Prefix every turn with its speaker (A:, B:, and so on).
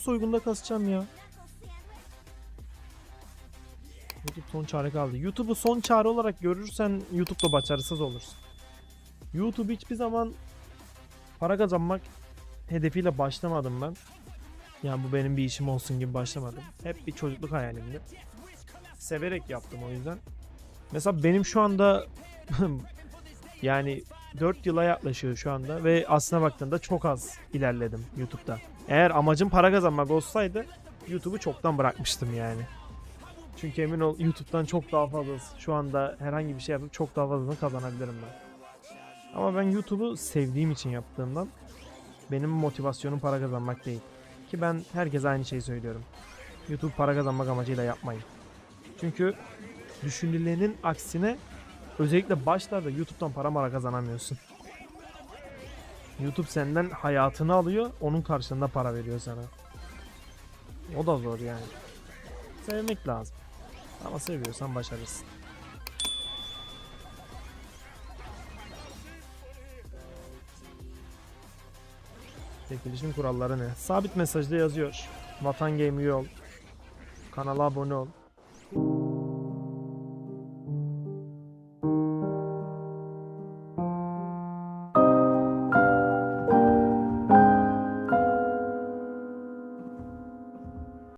A: soygunda kasacağım ya. YouTube son çare kaldı. YouTube'u son çare olarak görürsen YouTube'da başarısız olursun. YouTube hiçbir zaman para kazanmak hedefiyle başlamadım ben. Yani bu benim bir işim olsun gibi başlamadım. Hep bir çocukluk hayalimdi. Severek yaptım o yüzden. Mesela benim şu anda yani 4 yıla yaklaşıyor şu anda ve aslına baktığında çok az ilerledim YouTube'da. Eğer amacım para kazanmak olsaydı YouTube'u çoktan bırakmıştım yani. Çünkü emin ol YouTube'dan çok daha fazlası şu anda herhangi bir şey yapıp çok daha fazlasını kazanabilirim ben. Ama ben YouTube'u sevdiğim için yaptığımdan benim motivasyonum para kazanmak değil. Ki ben herkese aynı şeyi söylüyorum. YouTube para kazanmak amacıyla yapmayın. Çünkü düşünülenin aksine özellikle başlarda YouTube'dan para mara kazanamıyorsun. YouTube senden hayatını alıyor, onun karşılığında para veriyor sana. O da zor yani. Sevmek lazım. Ama seviyorsan başarırsın. Çekilişin kuralları ne? Sabit mesajda yazıyor. Vatan Game üye. Kanala abone ol.